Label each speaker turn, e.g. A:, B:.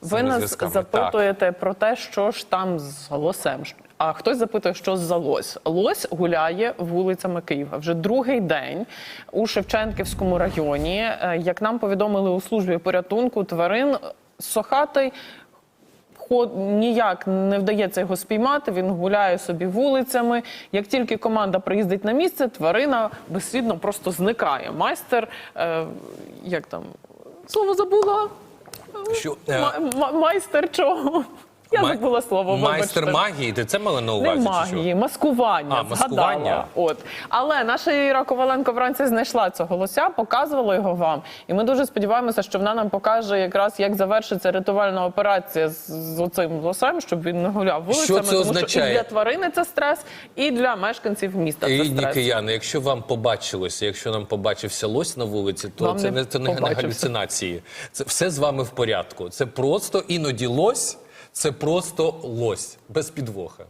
A: Ви нас
B: зв'язками.
A: запитуєте про те, що ж там з лосем. А хтось запитує, що за лось. Лось гуляє вулицями Києва вже другий день у Шевченківському районі. Е, Як нам повідомили у службі порятунку тварин, Сохатий ніяк не вдається його спіймати. Він гуляє собі вулицями. Як тільки команда приїздить на місце, тварина безслідно просто зникає. Майстер, е, як там слово забула.
B: Що, е,
A: ма- майстер чого? Я забула слово.
B: Майстер
A: вибачте.
B: магії, ти це мала на
A: Не
B: увазі? чи що?
A: магії, маскування.
B: А, маскування.
A: От. Але наша Іра Коваленко вранці знайшла цього лося, показувала його вам. І ми дуже сподіваємося, що вона нам покаже якраз, як завершиться рятувальна операція з, з оцим лосем, щоб він не гуляв вулицями.
B: це
A: тому що і для тварини це стрес, і для мешканців міста це
B: Рідні
A: стрес.
B: кияни, якщо вам побачилося, якщо нам побачився лось на вулиці, то
A: Вам
B: це
A: не
B: не, це не галюцинації. Це все з вами в порядку. Це просто іноді лось, це просто лось без підвоха.